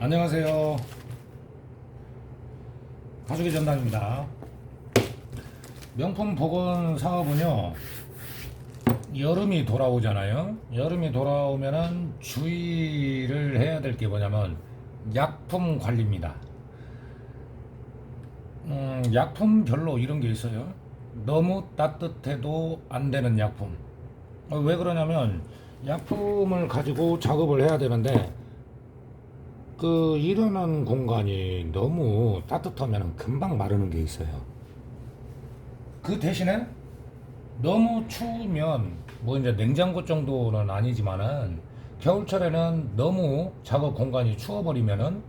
안녕하세요. 가족의 전당입니다. 명품 복원 사업은요, 여름이 돌아오잖아요. 여름이 돌아오면은 주의를 해야 될 게 뭐냐면, 약품 관리입니다. 음, 약품별로 이런 게 있어요. 너무 따뜻해도 안 되는 약품. 어, 왜 그러냐면, 약품을 가지고 작업을 해야 되는데, 그 일하는 공간이 너무 따뜻하면 금방 마르는 게 있어요. 그 대신에 너무 추우면 뭐 이제 냉장고 정도는 아니지만은 겨울철에는 너무 작업 공간이 추워버리면은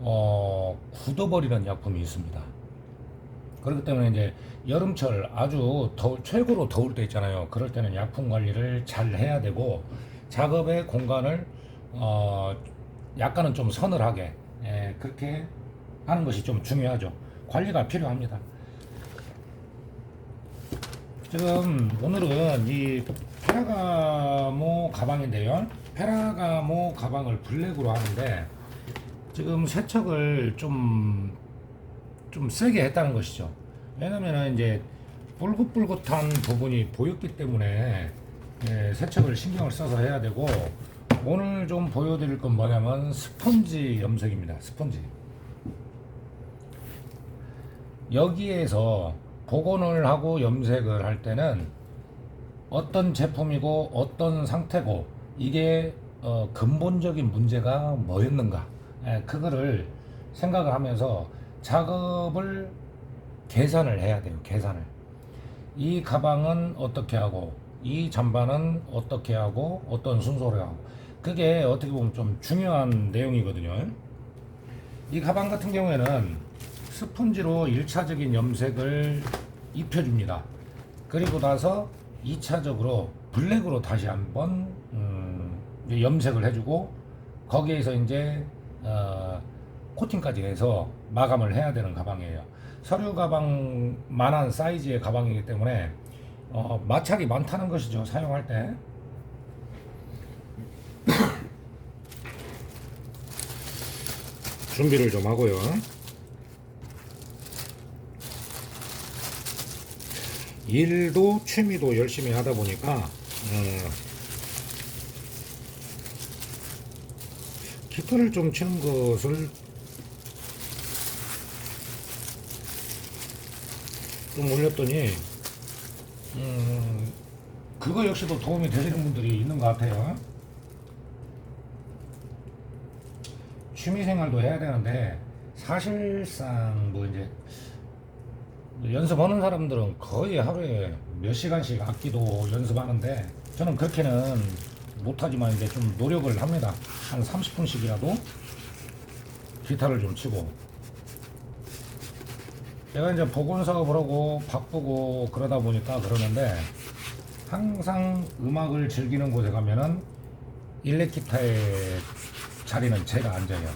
어 굳어버리는 약품이 있습니다. 그렇기 때문에 이제 여름철 아주 더울 최고로 더울 때 있잖아요. 그럴 때는 약품 관리를 잘 해야 되고 작업의 공간을 어 약간은 좀 서늘하게 예, 그렇게 하는 것이 좀 중요하죠. 관리가 필요합니다. 지금 오늘은 이 페라가모 가방인데요. 페라가모 가방을 블랙으로 하는데 지금 세척을 좀, 좀 세게 했다는 것이죠. 왜냐면은 이제 뿔긋뿔긋한 부분이 보였기 때문에 예, 세척을 신경을 써서 해야 되고 오늘 좀 보여드릴 건 뭐냐면 스펀지 염색입니다. 스펀지. 여기에서 복원을 하고 염색을 할 때는 어떤 제품이고 어떤 상태고 이게 어, 근본적인 문제가 뭐였는가 예, 그거를 생각을 하면서 작업을 계산을 해야 돼요 계산을 이 가방은 어떻게 하고 이 잠바는 어떻게 하고 어떤 순서로 하고 그게 어떻게 보면 좀 중요한 내용이거든요 이 가방 같은 경우에는 스펀지로 1차적인 염색을 입혀줍니다. 그리고 나서 2차적으로 블랙으로 다시 한번 음, 염색을 해주고 거기에서 이제 어, 코팅까지 해서 마감을 해야 되는 가방이에요. 서류 가방만한 사이즈의 가방이기 때문에 어, 마찰이 많다는 것이죠. 사용할 때. 준비를 좀 하고요. 일도 취미도 열심히 하다 보니까 어, 기타를 좀 치는 것을 좀 올렸더니 음, 그거 역시도 도움이 되시는 분들이 있는 것 같아요. 취미 생활도 해야 되는데 사실상 뭐 이제 연습하는 사람들은 거의 하루에 몇 시간씩 악기도 연습하는데 저는 그렇게는 못하지만 이제 좀 노력을 합니다. 한 30분씩이라도 기타를 좀 치고 제가 이제 복원 사업을 하고 바쁘고 그러다 보니까 그러는데 항상 음악을 즐기는 곳에 가면은 일렉 기타의 자리는 제가 앉아요.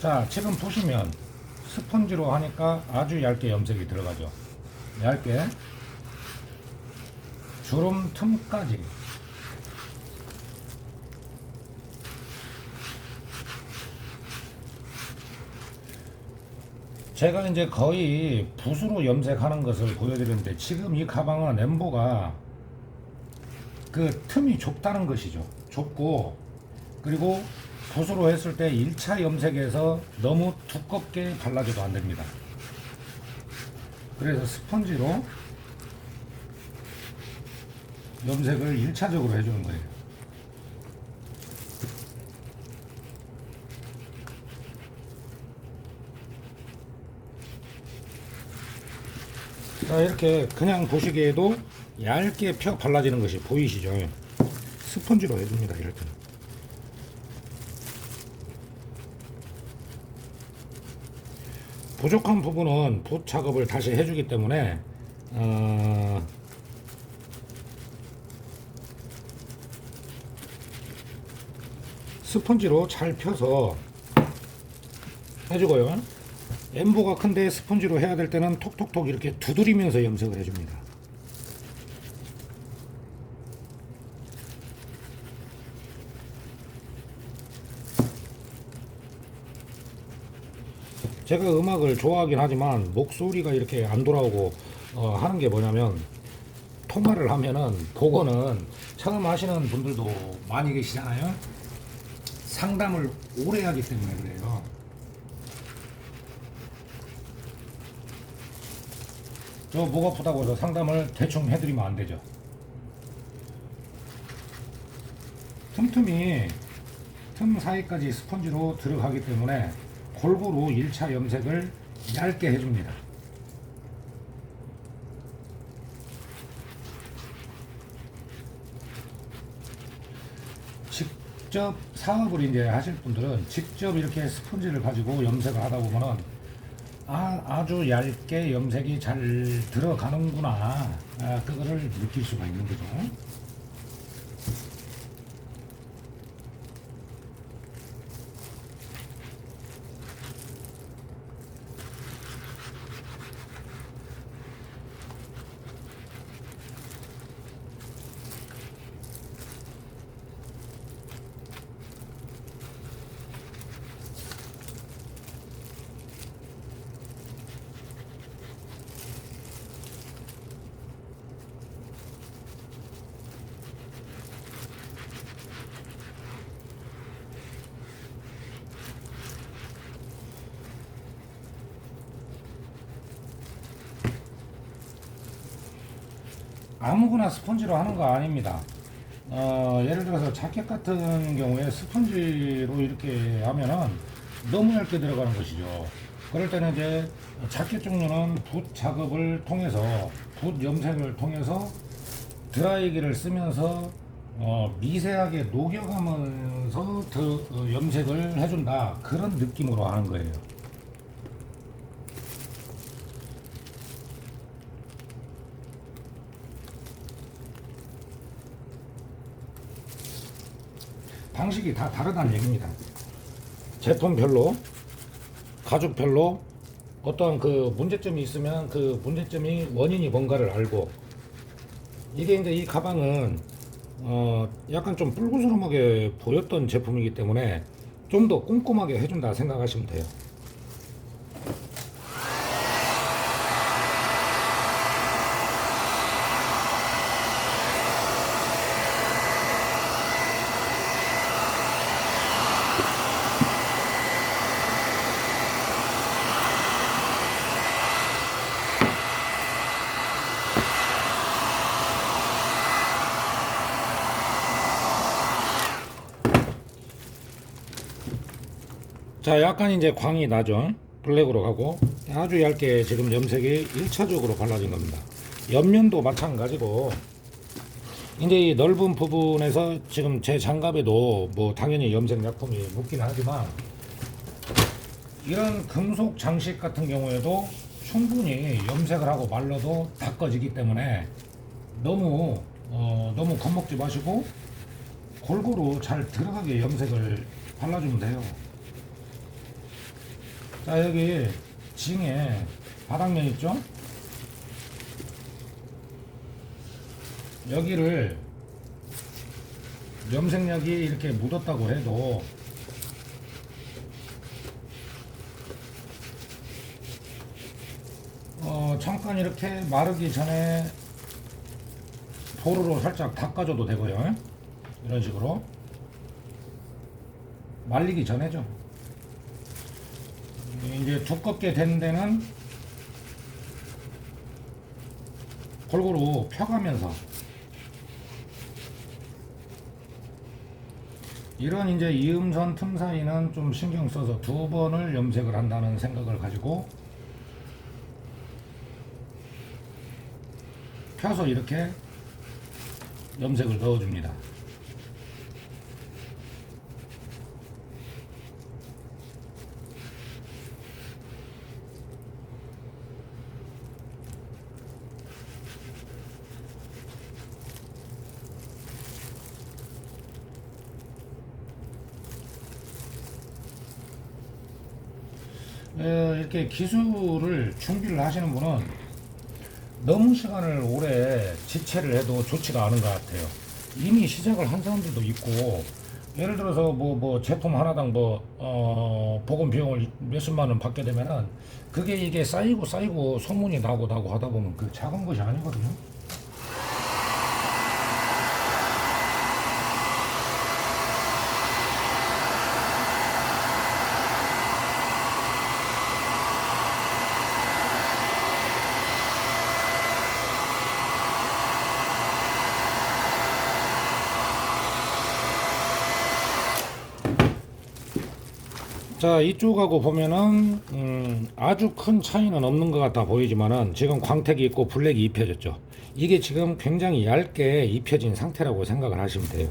자, 지금 보시면 스펀지로 하니까 아주 얇게 염색이 들어가죠. 얇게. 주름 틈까지. 제가 이제 거의 붓으로 염색하는 것을 보여드렸는데 지금 이 가방은 엠보가 그 틈이 좁다는 것이죠. 좁고 그리고 붓으로 했을 때 1차 염색에서 너무 두껍게 발라줘도 안 됩니다. 그래서 스펀지로 염색을 1차적으로 해주는 거예요. 이렇게 그냥 보시기에도 얇게 펴 발라지는 것이 보이시죠? 스펀지로 해줍니다, 이럴 때는. 부족한 부분은 붓 작업을 다시 해주기 때문에 어, 스펀지로 잘 펴서 해주고요. 엠보가 큰데 스펀지로 해야 될 때는 톡톡톡 이렇게 두드리면서 염색을 해줍니다. 제가 음악을 좋아하긴 하지만 목소리가 이렇게 안 돌아오고 어, 하는 게 뭐냐면 통화를 하면은 보고는 처음 하시는 분들도 많이 계시잖아요. 상담을 오래 하기 때문에 그래요. 저 목 아프다고 해서 상담을 대충 해드리면 안 되죠. 틈틈이 틈 사이까지 스펀지로 들어가기 때문에 골고루 1차 염색을 얇게 해줍니다. 직접 사업을 이제 하실 분들은 직접 이렇게 스펀지를 가지고 염색을 하다 보면은 아, 아주 얇게 염색이 잘 들어가는구나. 아, 그거를 느낄 수가 있는 거죠. 아무거나 스펀지로 하는 거 아닙니다. 어, 예를 들어서 자켓 같은 경우에 스펀지로 이렇게 하면은 너무 얇게 들어가는 것이죠. 그럴 때는 이제 자켓 종류는 붓 작업을 통해서 붓 염색을 통해서 드라이기를 쓰면서 어, 미세하게 녹여가면서 더 어, 염색을 해준다 그런 느낌으로 하는 거예요. 방식이 다 다르다는 얘기입니다. 제품별로, 가죽별로 어떤 그 문제점이 있으면 그 문제점이 원인이 뭔가를 알고 이게 이제 이 가방은 어 약간 좀 뿔구스름하게 보였던 제품이기 때문에 좀 더 꼼꼼하게 해준다 생각하시면 돼요. 자, 약간 이제 광이 나죠. 블랙으로 가고 아주 얇게 지금 염색이 1차적으로 발라진 겁니다. 옆면도 마찬가지고 이제 이 넓은 부분에서 지금 제 장갑에도 뭐 당연히 염색 약품이 묻긴 하지만 이런 금속 장식 같은 경우에도 충분히 염색을 하고 말려도 닦아지기 때문에 너무 어, 너무 겁먹지 마시고 골고루 잘 들어가게 염색을 발라주면 돼요. 자 여기 징에 바닥면 있죠? 여기를 염색약이 이렇게 묻었다고 해도 어, 잠깐 이렇게 마르기 전에 보루로 살짝 닦아줘도 되고요. 이런 식으로 말리기 전에죠. 이제 두껍게 된 데는 골고루 펴가면서 이런 이제 이음선 틈 사이는 좀 신경 써서 두 번을 염색을 한다는 생각을 가지고 펴서 이렇게 염색을 넣어줍니다. 이렇게 기술을 준비를 하시는 분은 너무 시간을 오래 지체를 해도 좋지가 않은 것 같아요. 이미 시작을 한 사람들도 있고 예를 들어서 뭐뭐 제품 하나당 뭐 어, 보건 비용을 몇십만 원 받게 되면은 그게 이게 쌓이고 쌓이고 소문이 나고 나고 하다 보면 그 작은 것이 아니거든요. 자 이쪽하고 보면은 음, 아주 큰 차이는 없는 것 같아 보이지만은 지금 광택이 있고 블랙이 입혀졌죠. 이게 지금 굉장히 얇게 입혀진 상태라고 생각을 하시면 돼요.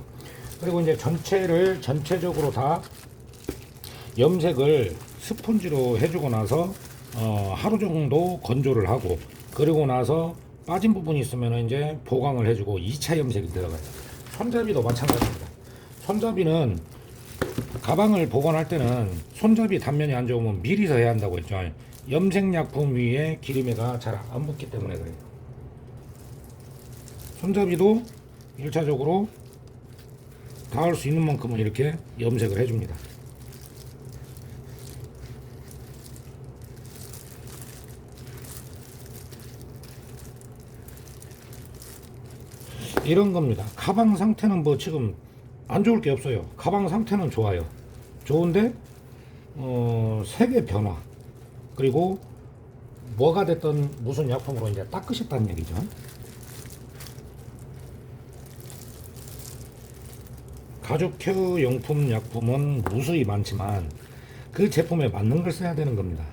그리고 이제 전체를 전체적으로 다 염색을 스펀지로 해주고 나서 어, 하루 정도 건조를 하고 그리고 나서 빠진 부분이 있으면 이제 보강을 해주고 2차 염색이 들어가요. 손잡이도 마찬가지입니다. 손잡이는 가방을 보관할 때는 손잡이 단면이 안 좋으면 미리서 해야 한다고 했죠. 염색약품 위에 기름에가 잘 안 붙기 때문에 그래요. 손잡이도 1차적으로 닿을 수 있는 만큼은 이렇게 염색을 해줍니다. 이런 겁니다. 가방 상태는 뭐 지금 안 좋을 게 없어요. 가방 상태는 좋아요. 좋은데 어, 색의 변화 그리고 뭐가 됐던 무슨 약품으로 이제 닦으셨다는 얘기죠. 가죽 케어 용품 약품은 무수히 많지만 그 제품에 맞는 걸 써야 되는 겁니다.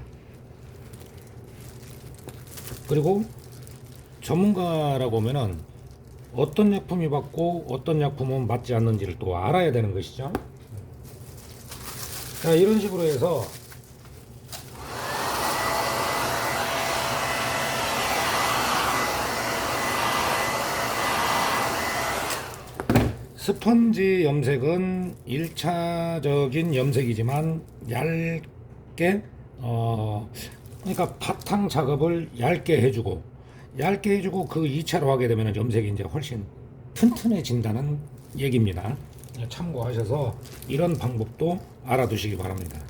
그리고 전문가라고 하면은 어떤 약품이 맞고 어떤 약품은 맞지 않는지를 또 알아야 되는 것이죠. 자, 이런 식으로 해서 스펀지 염색은 1차적인 염색이지만 얇게 어 그러니까 바탕 작업을 얇게 해주고 얇게 해주고 그 2차로 하게 되면 염색이 이제 훨씬 튼튼해진다는 얘기입니다. 참고하셔서 이런 방법도 알아두시기 바랍니다.